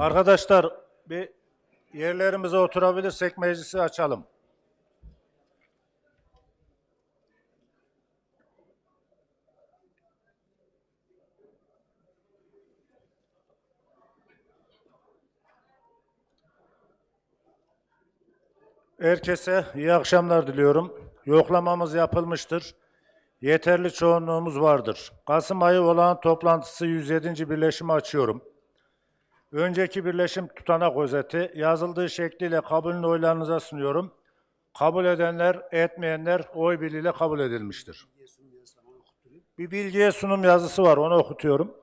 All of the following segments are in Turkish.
Arkadaşlar bir yerlerimize oturabilirsek meclisi açalım. Herkese iyi akşamlar diliyorum. Yoklamamız yapılmıştır. Yeterli çoğunluğumuz vardır. Kasım ayı olan toplantısı 107. birleşimi açıyorum. Önceki birleşim tutanak özeti yazıldığı şekliyle kabulünü oylarınıza sunuyorum. Kabul edenler, etmeyenler oy birliğiyle kabul edilmiştir. Bir bilgiye sunum yazısı var, onu okutuyorum.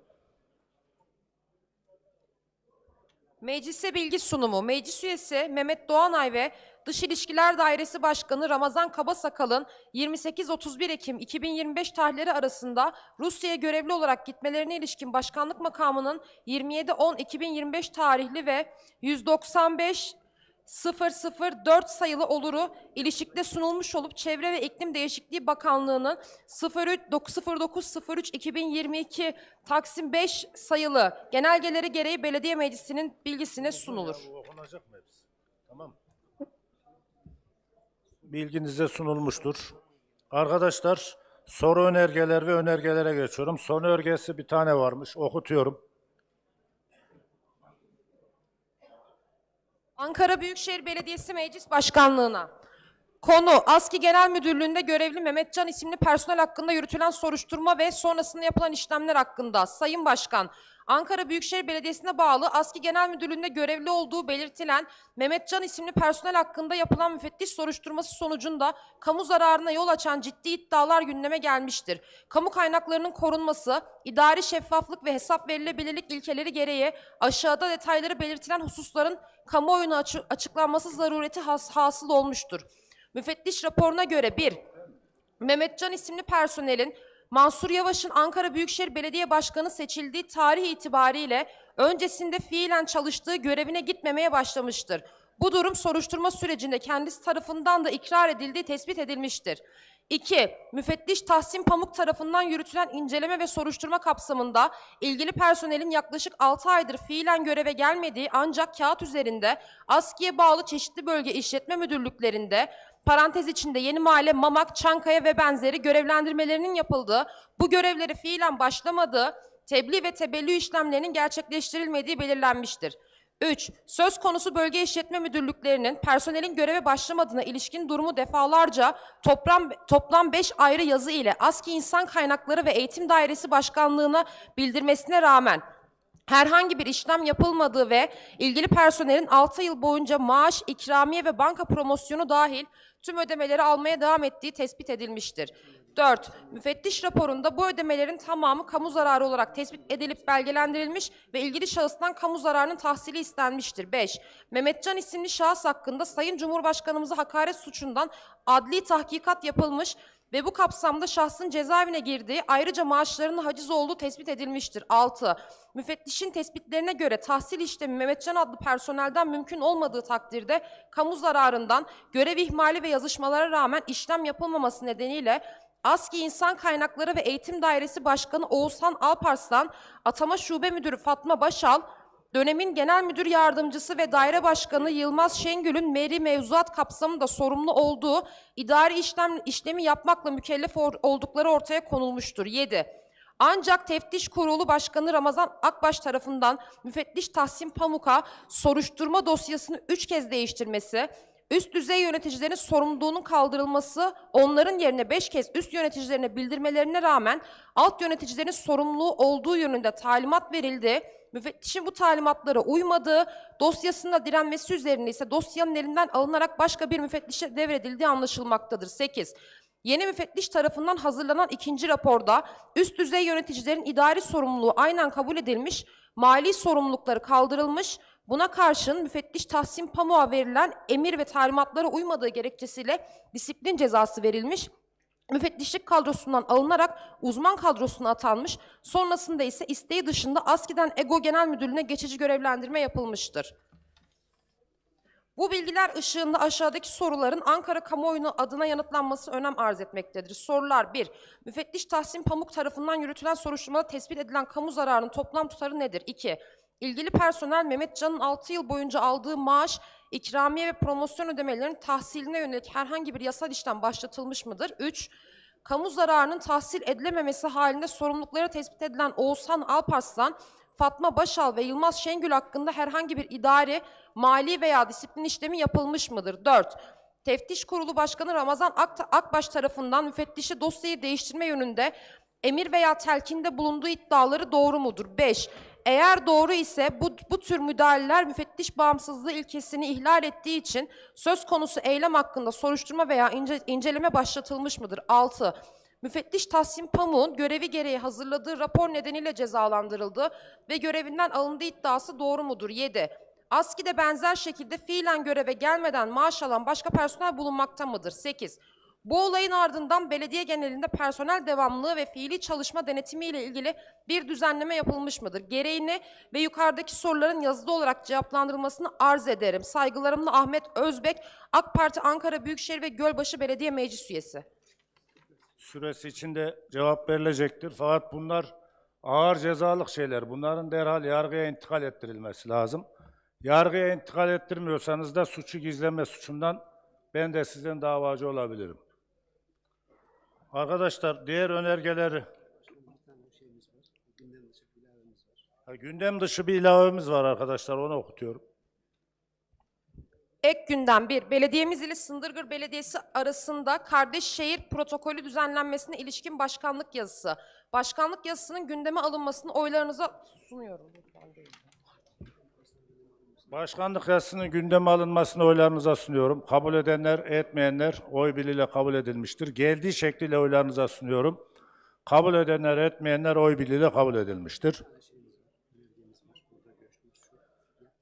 Meclise bilgi sunumu. Meclis üyesi Mehmet Doğanay ve Dış İlişkiler Dairesi Başkanı Ramazan Kabasakal'ın 28-31 Ekim 2025 tarihleri arasında Rusya'ya görevli olarak gitmelerine ilişkin başkanlık makamının 27-10-2025 tarihli ve 195 004 sayılı oluru ilişikte sunulmuş olup Çevre ve İklim Değişikliği Bakanlığı'nın 0903-2022 Taksim 5 sayılı genelgeleri gereği belediye meclisinin bilgisine sunulur. Okunacak? Tamam. Bilginize sunulmuştur. Arkadaşlar soru önergeler ve önergelere geçiyorum. Son önergesi bir tane varmış. Okutuyorum. Ankara Büyükşehir Belediyesi Meclis Başkanlığı'na. Konu ASKİ Genel Müdürlüğü'nde görevli Mehmetcan isimli personel hakkında yürütülen soruşturma ve sonrasında yapılan işlemler hakkında Sayın Başkan, Ankara Büyükşehir Belediyesi'ne bağlı ASKİ Genel Müdürlüğü'nde görevli olduğu belirtilen Mehmetcan isimli personel hakkında yapılan müfettiş soruşturması sonucunda kamu zararına yol açan ciddi iddialar gündeme gelmiştir. Kamu kaynaklarının korunması, idari şeffaflık ve hesap verilebilirlik ilkeleri gereği aşağıda detayları belirtilen hususların kamuoyuna açı- açıklanması zarureti has- hasıl olmuştur. Müfettiş raporuna göre 1. Mehmetcan isimli personelin Mansur Yavaş'ın Ankara Büyükşehir Belediye Başkanı seçildiği tarih itibariyle öncesinde fiilen çalıştığı görevine gitmemeye başlamıştır. Bu durum soruşturma sürecinde kendisi tarafından da ikrar edildiği tespit edilmiştir. 2. Müfettiş Tahsin Pamuk tarafından yürütülen inceleme ve soruşturma kapsamında ilgili personelin yaklaşık 6 aydır fiilen göreve gelmediği ancak kağıt üzerinde ASKİ'ye bağlı çeşitli bölge işletme müdürlüklerinde parantez içinde Yeni Mahalle, Mamak, Çankaya ve benzeri görevlendirmelerinin yapıldığı, bu görevleri fiilen başlamadığı, tebliğ ve tebellü işlemlerinin gerçekleştirilmediği belirlenmiştir. 3. Söz konusu bölge işletme müdürlüklerinin personelin göreve başlamadığına ilişkin durumu defalarca toplam toplam 5 ayrı yazı ile ASKİ İnsan Kaynakları ve Eğitim Dairesi Başkanlığı'na bildirmesine rağmen herhangi bir işlem yapılmadığı ve ilgili personelin 6 yıl boyunca maaş, ikramiye ve banka promosyonu dahil tüm ödemeleri almaya devam ettiği tespit edilmiştir. 4. Müfettiş raporunda bu ödemelerin tamamı kamu zararı olarak tespit edilip belgelendirilmiş ve ilgili şahıstan kamu zararının tahsili istenmiştir. 5. Mehmetcan isimli şahıs hakkında Sayın Cumhurbaşkanımıza hakaret suçundan adli tahkikat yapılmış ve bu kapsamda şahsın cezaevine girdiği ayrıca maaşlarının haciz olduğu tespit edilmiştir. 6. Müfettişin tespitlerine göre tahsil işlemi Mehmetcan adlı personelden mümkün olmadığı takdirde kamu zararından görev ihmali ve yazışmalara rağmen işlem yapılmaması nedeniyle ASKİ İnsan Kaynakları ve Eğitim Dairesi Başkanı Oğuzhan Alparslan, Atama Şube Müdürü Fatma Başal, Dönemin Genel Müdür Yardımcısı ve Daire Başkanı Yılmaz Şengül'ün meri mevzuat kapsamında sorumlu olduğu idari işlem işlemi yapmakla mükellef oldukları ortaya konulmuştur. 7. Ancak Teftiş Kurulu Başkanı Ramazan Akbaş tarafından müfettiş Tahsin Pamuk'a soruşturma dosyasını üç kez değiştirmesi, üst düzey yöneticilerin sorumluluğunun kaldırılması, onların yerine beş kez üst yöneticilerine bildirmelerine rağmen alt yöneticilerin sorumluluğu olduğu yönünde talimat verildi. Müfettişin bu talimatlara uymadığı, dosyasında direnmesi üzerine ise dosyanın elinden alınarak başka bir müfettişe devredildiği anlaşılmaktadır. 8. Yeni müfettiş tarafından hazırlanan ikinci raporda üst düzey yöneticilerin idari sorumluluğu aynen kabul edilmiş, mali sorumlulukları kaldırılmış, buna karşın müfettiş Tahsin Pamuk'a verilen emir ve talimatlara uymadığı gerekçesiyle disiplin cezası verilmiş, müfettişlik kadrosundan alınarak uzman kadrosuna atanmış, sonrasında ise isteği dışında ASKİ'den EGO Genel Müdürlüğü'ne geçici görevlendirme yapılmıştır. Bu bilgiler ışığında aşağıdaki soruların Ankara kamuoyunu adına yanıtlanması önem arz etmektedir. Sorular 1. Müfettiş Tahsin Pamuk tarafından yürütülen soruşturmada tespit edilen kamu zararının toplam tutarı nedir? 2. İlgili personel Mehmetcan'ın 6 yıl boyunca aldığı maaş, ikramiye ve promosyon ödemelerinin tahsiline yönelik herhangi bir yasal işlem başlatılmış mıdır? 3. Kamu zararının tahsil edilememesi halinde sorumlulukları tespit edilen Oğuzhan Alparslan, Fatma Başal ve Yılmaz Şengül hakkında herhangi bir idari, mali veya disiplin işlemi yapılmış mıdır? 4. Teftiş Kurulu Başkanı Ramazan Ak- Akbaş tarafından müfettişi dosyayı değiştirme yönünde emir veya telkinde bulunduğu iddiaları doğru mudur? 5. Eğer doğru ise bu, bu tür müdahaleler müfettiş bağımsızlığı ilkesini ihlal ettiği için söz konusu eylem hakkında soruşturma veya ince- inceleme başlatılmış mıdır? 6. Müfettiş Tahsin Pamuk'un görevi gereği hazırladığı rapor nedeniyle cezalandırıldı ve görevinden alındığı iddiası doğru mudur? 7. ASKİ'de benzer şekilde fiilen göreve gelmeden maaş alan başka personel bulunmakta mıdır? 8. Bu olayın ardından belediye genelinde personel devamlılığı ve fiili çalışma denetimi ile ilgili bir düzenleme yapılmış mıdır? Gereğini ve yukarıdaki soruların yazılı olarak cevaplandırılmasını arz ederim. Saygılarımla Ahmet Özbek, AK Parti Ankara Büyükşehir ve Gölbaşı Belediye Meclis Üyesi. Süresi içinde cevap verilecektir. Fakat bunlar ağır cezalık şeyler. Bunların derhal yargıya intikal ettirilmesi lazım. Yargıya intikal ettirmiyorsanız da suçu gizleme suçundan ben de sizden davacı olabilirim. Arkadaşlar diğer önergeleri Ha, gündem dışı bir ilavemiz var arkadaşlar onu okutuyorum. Ek gündem 1. Belediyemiz ile Sındırgır Belediyesi arasında kardeş şehir protokolü düzenlenmesine ilişkin başkanlık yazısı. Başkanlık yazısının gündeme alınmasını oylarınıza sunuyorum. Lütfen. Başkanlık yazısının gündeme alınmasını oylarınıza sunuyorum. Kabul edenler, etmeyenler oy birliğiyle kabul edilmiştir. Geldiği şekliyle oylarınıza sunuyorum. Kabul edenler, etmeyenler oy birliğiyle kabul edilmiştir.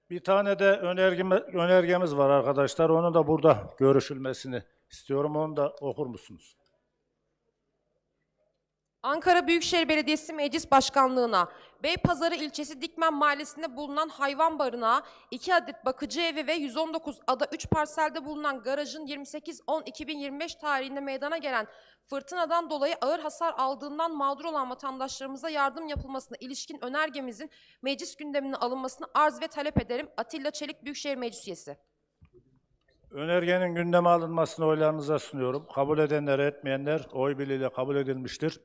Bir tane de önergeme, önergemiz var arkadaşlar. Onu da burada görüşülmesini istiyorum. Onu da okur musunuz? Ankara Büyükşehir Belediyesi Meclis Başkanlığı'na Beypazarı ilçesi Dikmen Mahallesi'nde bulunan hayvan barınağı, 2 adet bakıcı evi ve 119 ada 3 parselde bulunan garajın 28-10-2025 tarihinde meydana gelen fırtınadan dolayı ağır hasar aldığından mağdur olan vatandaşlarımıza yardım yapılmasına ilişkin önergemizin meclis gündemine alınmasını arz ve talep ederim. Atilla Çelik Büyükşehir Meclis Üyesi. Önergenin gündeme alınmasını oylarınıza sunuyorum. Kabul edenler, etmeyenler oy birliğiyle kabul edilmiştir.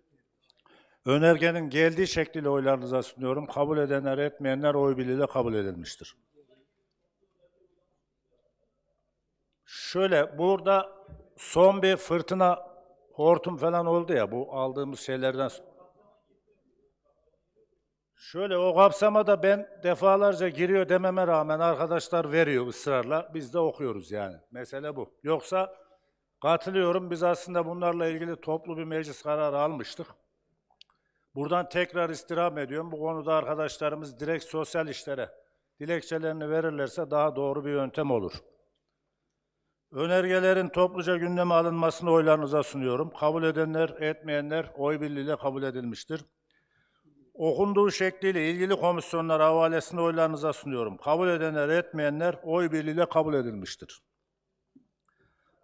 Önergenin geldiği şekliyle oylarınıza sunuyorum. Kabul edenler, etmeyenler oy birliğiyle kabul edilmiştir. Şöyle, burada son bir fırtına, hortum falan oldu ya, bu aldığımız şeylerden Şöyle o kapsamada ben defalarca giriyor dememe rağmen arkadaşlar veriyor ısrarla. Biz de okuyoruz yani. Mesele bu. Yoksa katılıyorum biz aslında bunlarla ilgili toplu bir meclis kararı almıştık. Buradan tekrar istirham ediyorum. Bu konuda arkadaşlarımız direkt sosyal işlere dilekçelerini verirlerse daha doğru bir yöntem olur. Önergelerin topluca gündeme alınmasını oylarınıza sunuyorum. Kabul edenler, etmeyenler oy birliğiyle kabul edilmiştir. Okunduğu şekliyle ilgili komisyonlar havalesini oylarınıza sunuyorum. Kabul edenler, etmeyenler oy birliğiyle kabul edilmiştir.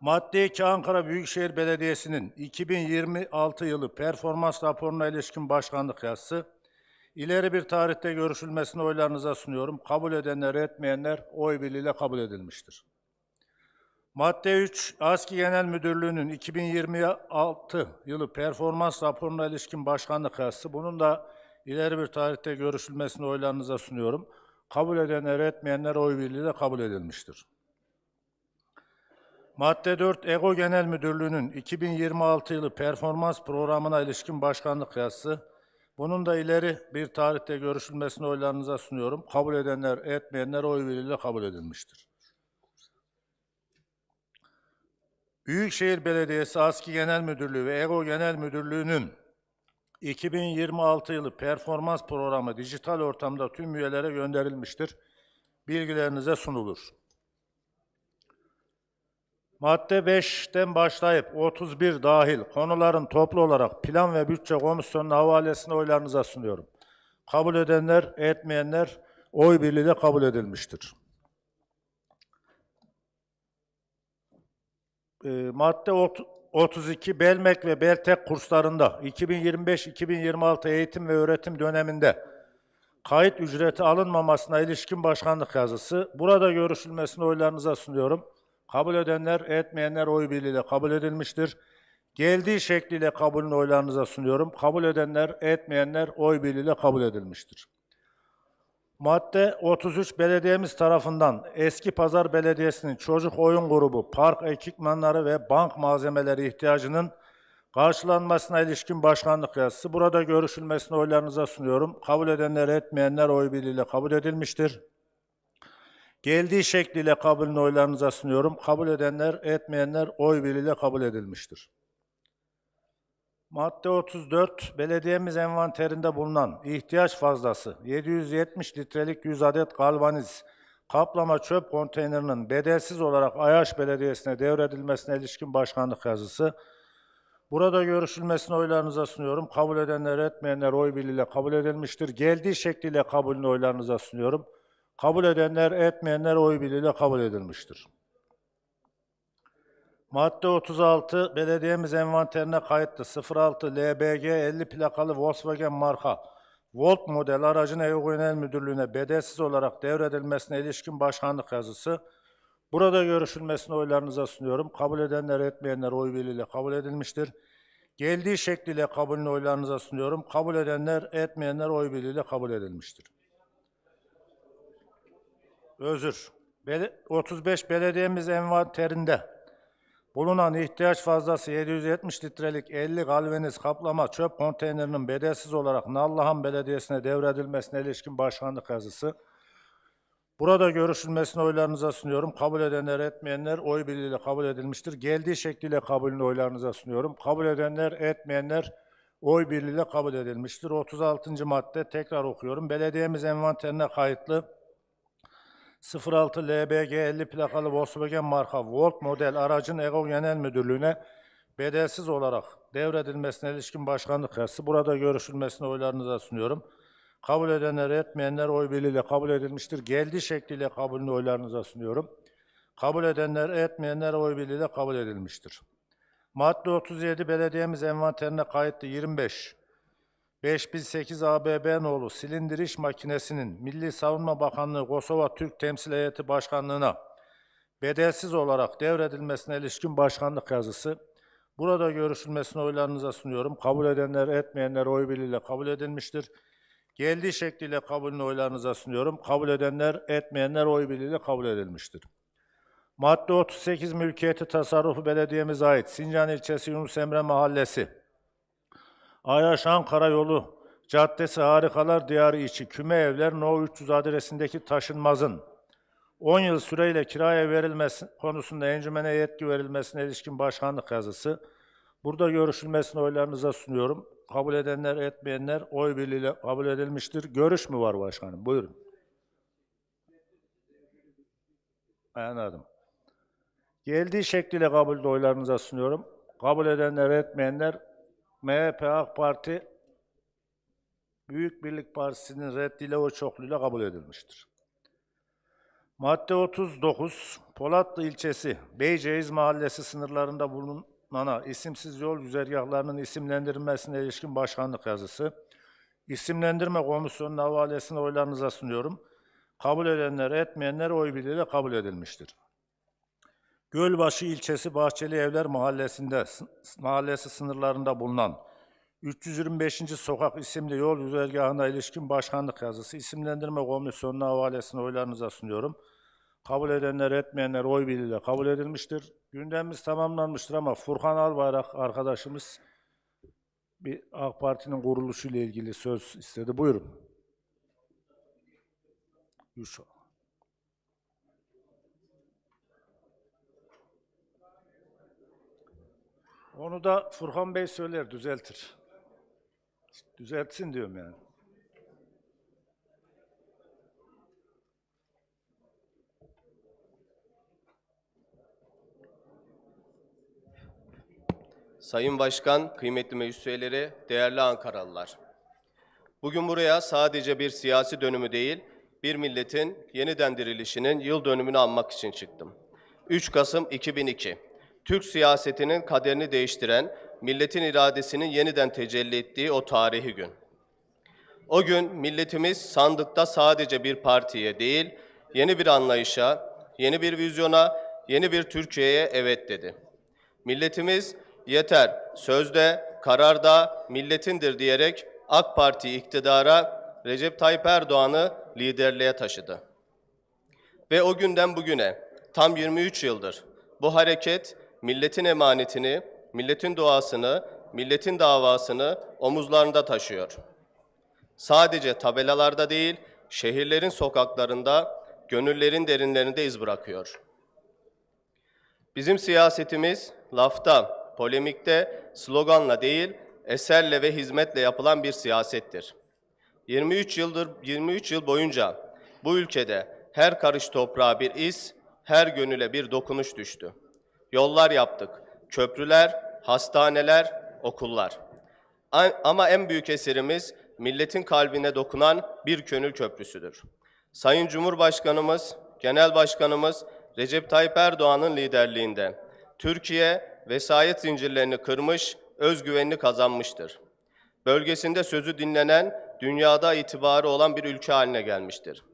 Madde 2 Ankara Büyükşehir Belediyesi'nin 2026 yılı performans raporuna ilişkin başkanlık yazısı, ileri bir tarihte görüşülmesini oylarınıza sunuyorum. Kabul edenler, etmeyenler oy birliğiyle kabul edilmiştir. Madde 3, ASKİ Genel Müdürlüğü'nün 2026 yılı performans raporuna ilişkin başkanlık yazısı. Bunun da ileri bir tarihte görüşülmesini oylarınıza sunuyorum. Kabul edenler, etmeyenler oy birliğiyle kabul edilmiştir. Madde 4, EGO Genel Müdürlüğü'nün 2026 yılı performans programına ilişkin başkanlık yazısı. Bunun da ileri bir tarihte görüşülmesini oylarınıza sunuyorum. Kabul edenler, etmeyenler oy birliğiyle kabul edilmiştir. Büyükşehir Belediyesi ASKİ Genel Müdürlüğü ve EGO Genel Müdürlüğü'nün 2026 yılı performans programı dijital ortamda tüm üyelere gönderilmiştir. Bilgilerinize sunulur. Madde 5'ten başlayıp 31 dahil konuların toplu olarak plan ve bütçe komisyonunun havalesine oylarınıza sunuyorum. Kabul edenler, etmeyenler oy birliğiyle kabul edilmiştir. E, madde ot- 32 Belmek ve Beltek kurslarında 2025-2026 eğitim ve öğretim döneminde kayıt ücreti alınmamasına ilişkin başkanlık yazısı. Burada görüşülmesini oylarınıza sunuyorum. Kabul edenler, etmeyenler oy birliğiyle kabul edilmiştir. Geldiği şekliyle kabulünü oylarınıza sunuyorum. Kabul edenler, etmeyenler oy birliğiyle kabul edilmiştir. Madde 33 belediyemiz tarafından Eski Pazar Belediyesi'nin çocuk oyun grubu, park ekipmanları ve bank malzemeleri ihtiyacının karşılanmasına ilişkin başkanlık yazısı. Burada görüşülmesini oylarınıza sunuyorum. Kabul edenler, etmeyenler oy birliğiyle kabul edilmiştir. Geldiği şekliyle kabulünü oylarınıza sunuyorum. Kabul edenler, etmeyenler oy birliğiyle kabul edilmiştir. Madde 34, belediyemiz envanterinde bulunan ihtiyaç fazlası 770 litrelik 100 adet galvaniz kaplama çöp konteynerinin bedelsiz olarak Ayaş Belediyesi'ne devredilmesine ilişkin başkanlık yazısı. Burada görüşülmesini oylarınıza sunuyorum. Kabul edenler, etmeyenler oy birliğiyle kabul edilmiştir. Geldiği şekliyle kabulünü oylarınıza sunuyorum. Kabul edenler, etmeyenler oy birliğiyle kabul edilmiştir. Madde 36, belediyemiz envanterine kayıtlı 06 LBG 50 plakalı Volkswagen marka Volt model aracın Ev Genel Müdürlüğü'ne bedelsiz olarak devredilmesine ilişkin başkanlık yazısı. Burada görüşülmesini oylarınıza sunuyorum. Kabul edenler, etmeyenler oy birliğiyle kabul edilmiştir. Geldiği şekliyle kabulünü oylarınıza sunuyorum. Kabul edenler, etmeyenler oy birliğiyle kabul edilmiştir. Özür. Bele- 35 belediyemiz envanterinde bulunan ihtiyaç fazlası 770 litrelik 50 galvaniz kaplama çöp konteynerinin bedelsiz olarak Nallıhan Belediyesi'ne devredilmesine ilişkin başkanlık yazısı. Burada görüşülmesini oylarınıza sunuyorum. Kabul edenler, etmeyenler oy birliğiyle kabul edilmiştir. Geldiği şekliyle kabulünü oylarınıza sunuyorum. Kabul edenler, etmeyenler oy birliğiyle kabul edilmiştir. 36. madde tekrar okuyorum. Belediyemiz envanterine kayıtlı 06 LBG 50 plakalı Volkswagen marka Volt model aracın EGO Genel Müdürlüğü'ne bedelsiz olarak devredilmesine ilişkin başkanlık yazısı. Burada görüşülmesini oylarınıza sunuyorum. Kabul edenler, etmeyenler oy birliğiyle kabul edilmiştir. Geldiği şekliyle kabulünü oylarınıza sunuyorum. Kabul edenler, etmeyenler oy birliğiyle kabul edilmiştir. Madde 37 belediyemiz envanterine kayıtlı 25 5008 ABB nolu silindir iş makinesinin Milli Savunma Bakanlığı Kosova Türk Temsil Heyeti Başkanlığı'na bedelsiz olarak devredilmesine ilişkin başkanlık yazısı. Burada görüşülmesini oylarınıza sunuyorum. Kabul edenler, etmeyenler oy birliğiyle kabul edilmiştir. Geldiği şekliyle kabulünü oylarınıza sunuyorum. Kabul edenler, etmeyenler oy birliğiyle kabul edilmiştir. Madde 38 mülkiyeti tasarrufu belediyemize ait Sincan ilçesi Yunus Emre Mahallesi. Ayaş Ankara yolu caddesi Harikalar Diyarı içi küme evler No 300 adresindeki taşınmazın 10 yıl süreyle kiraya verilmesi konusunda encümene yetki verilmesine ilişkin başkanlık yazısı. Burada görüşülmesini oylarınıza sunuyorum. Kabul edenler, etmeyenler oy birliğiyle kabul edilmiştir. Görüş mü var başkanım? Buyurun. Anladım. Geldiği şekliyle kabulde oylarınıza sunuyorum. Kabul edenler, etmeyenler MHP, AK Parti, Büyük Birlik Partisi'nin reddiyle o çokluğuyla kabul edilmiştir. Madde 39, Polatlı ilçesi, Beyceğiz mahallesi sınırlarında bulunan isimsiz yol güzergahlarının isimlendirilmesine ilişkin başkanlık yazısı. İsimlendirme komisyonunun havalesini oylarınıza sunuyorum. Kabul edenler, etmeyenler oy birliğiyle kabul edilmiştir. Gölbaşı ilçesi Bahçeli Evler mahallesinde mahallesi sınırlarında bulunan 325. Sokak isimli yol güzergahına ilişkin başkanlık yazısı isimlendirme komisyonuna havalesini oylarınıza sunuyorum. Kabul edenler etmeyenler oy birliğiyle kabul edilmiştir. Gündemimiz tamamlanmıştır ama Furkan Albayrak arkadaşımız bir AK Parti'nin kuruluşu ile ilgili söz istedi. Buyurun. Yuşa. Onu da Furkan Bey söyler, düzeltir. Düzeltsin diyorum yani. Sayın Başkan, kıymetli meclis üyeleri, değerli Ankaralılar. Bugün buraya sadece bir siyasi dönümü değil, bir milletin yeniden dirilişinin yıl dönümünü anmak için çıktım. 3 Kasım 2002, Türk siyasetinin kaderini değiştiren, milletin iradesinin yeniden tecelli ettiği o tarihi gün. O gün milletimiz sandıkta sadece bir partiye değil, yeni bir anlayışa, yeni bir vizyona, yeni bir Türkiye'ye evet dedi. Milletimiz yeter, sözde, kararda milletindir diyerek AK Parti iktidara Recep Tayyip Erdoğan'ı liderliğe taşıdı. Ve o günden bugüne tam 23 yıldır bu hareket milletin emanetini, milletin duasını, milletin davasını omuzlarında taşıyor. Sadece tabelalarda değil, şehirlerin sokaklarında, gönüllerin derinlerinde iz bırakıyor. Bizim siyasetimiz lafta, polemikte, sloganla değil, eserle ve hizmetle yapılan bir siyasettir. 23 yıldır 23 yıl boyunca bu ülkede her karış toprağa bir iz, her gönüle bir dokunuş düştü. Yollar yaptık, köprüler, hastaneler, okullar. Ama en büyük eserimiz milletin kalbine dokunan bir gönül köprüsüdür. Sayın Cumhurbaşkanımız, Genel Başkanımız Recep Tayyip Erdoğan'ın liderliğinde Türkiye vesayet zincirlerini kırmış, özgüvenini kazanmıştır. Bölgesinde sözü dinlenen, dünyada itibarı olan bir ülke haline gelmiştir.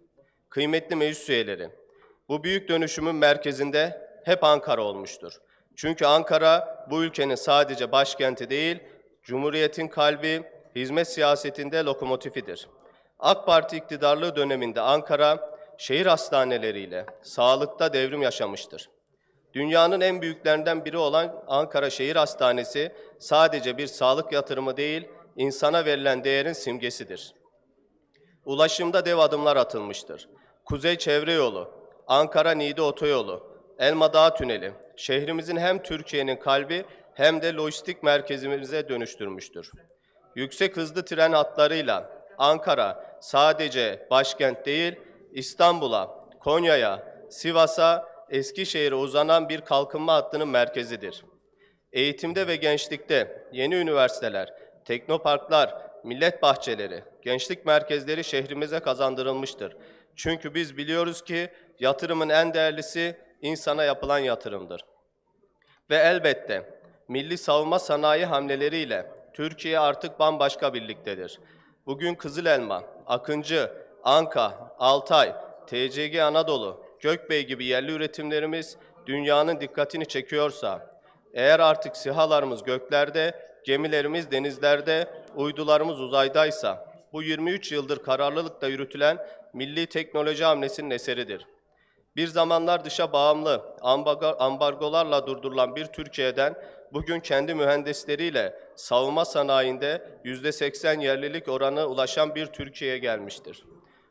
Kıymetli meclis üyeleri, bu büyük dönüşümün merkezinde hep Ankara olmuştur. Çünkü Ankara bu ülkenin sadece başkenti değil, Cumhuriyet'in kalbi, hizmet siyasetinde lokomotifidir. AK Parti iktidarlığı döneminde Ankara, şehir hastaneleriyle sağlıkta devrim yaşamıştır. Dünyanın en büyüklerinden biri olan Ankara Şehir Hastanesi sadece bir sağlık yatırımı değil, insana verilen değerin simgesidir. Ulaşımda dev adımlar atılmıştır. Kuzey Çevre Yolu, Ankara-Niğde Otoyolu, Elma Dağı Tüneli, şehrimizin hem Türkiye'nin kalbi hem de lojistik merkezimize dönüştürmüştür. Yüksek hızlı tren hatlarıyla Ankara sadece başkent değil, İstanbul'a, Konya'ya, Sivas'a, Eskişehir'e uzanan bir kalkınma hattının merkezidir. Eğitimde ve gençlikte yeni üniversiteler, teknoparklar, millet bahçeleri, gençlik merkezleri şehrimize kazandırılmıştır. Çünkü biz biliyoruz ki yatırımın en değerlisi insana yapılan yatırımdır. Ve elbette milli savunma sanayi hamleleriyle Türkiye artık bambaşka birliktedir. Bugün Kızıl Elma, Akıncı, Anka, Altay, TCG Anadolu, Gökbey gibi yerli üretimlerimiz dünyanın dikkatini çekiyorsa, eğer artık sihalarımız göklerde, gemilerimiz denizlerde, uydularımız uzaydaysa, bu 23 yıldır kararlılıkla yürütülen milli teknoloji hamlesinin eseridir. Bir zamanlar dışa bağımlı ambargolarla durdurulan bir Türkiye'den bugün kendi mühendisleriyle savunma sanayinde %80 yerlilik oranı ulaşan bir Türkiye'ye gelmiştir.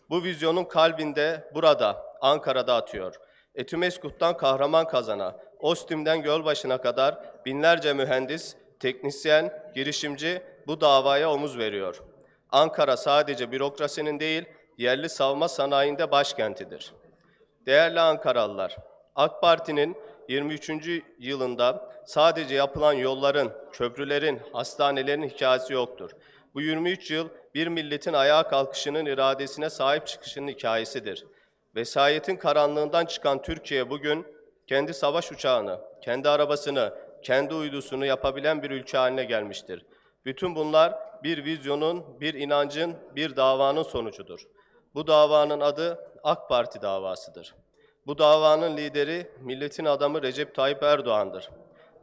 Bu vizyonun kalbinde burada, Ankara'da atıyor. Etimeskut'tan kahraman kazana, Ostim'den Gölbaşı'na kadar binlerce mühendis, teknisyen, girişimci bu davaya omuz veriyor. Ankara sadece bürokrasinin değil, yerli savunma sanayinde başkentidir. Değerli Ankaralılar, AK Parti'nin 23. yılında sadece yapılan yolların, köprülerin, hastanelerin hikayesi yoktur. Bu 23 yıl bir milletin ayağa kalkışının iradesine sahip çıkışının hikayesidir. Vesayetin karanlığından çıkan Türkiye bugün kendi savaş uçağını, kendi arabasını, kendi uydusunu yapabilen bir ülke haline gelmiştir. Bütün bunlar bir vizyonun, bir inancın, bir davanın sonucudur. Bu davanın adı AK Parti davasıdır. Bu davanın lideri milletin adamı Recep Tayyip Erdoğan'dır.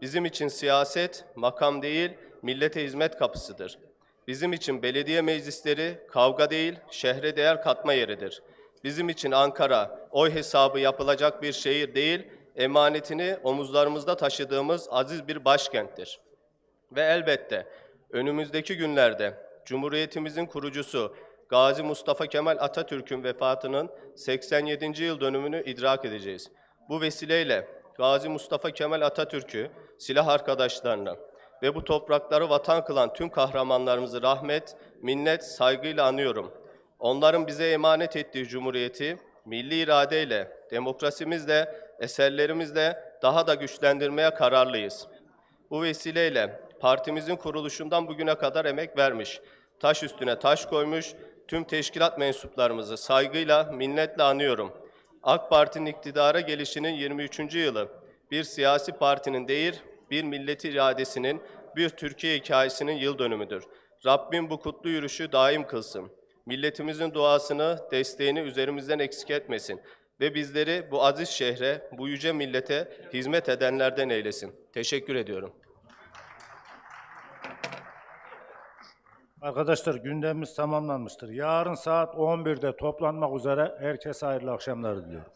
Bizim için siyaset makam değil, millete hizmet kapısıdır. Bizim için belediye meclisleri kavga değil, şehre değer katma yeridir. Bizim için Ankara oy hesabı yapılacak bir şehir değil, emanetini omuzlarımızda taşıdığımız aziz bir başkenttir. Ve elbette önümüzdeki günlerde Cumhuriyetimizin kurucusu Gazi Mustafa Kemal Atatürk'ün vefatının 87. yıl dönümünü idrak edeceğiz. Bu vesileyle Gazi Mustafa Kemal Atatürk'ü, silah arkadaşlarını ve bu toprakları vatan kılan tüm kahramanlarımızı rahmet, minnet, saygıyla anıyorum. Onların bize emanet ettiği cumhuriyeti milli iradeyle, demokrasimizle, eserlerimizle daha da güçlendirmeye kararlıyız. Bu vesileyle partimizin kuruluşundan bugüne kadar emek vermiş, taş üstüne taş koymuş, tüm teşkilat mensuplarımızı saygıyla, minnetle anıyorum. AK Parti'nin iktidara gelişinin 23. yılı bir siyasi partinin değil, bir milleti iradesinin, bir Türkiye hikayesinin yıl dönümüdür. Rabbim bu kutlu yürüyüşü daim kılsın. Milletimizin duasını, desteğini üzerimizden eksik etmesin ve bizleri bu aziz şehre, bu yüce millete hizmet edenlerden eylesin. Teşekkür ediyorum. Arkadaşlar gündemimiz tamamlanmıştır. Yarın saat 11'de toplanmak üzere herkese hayırlı akşamlar diliyorum.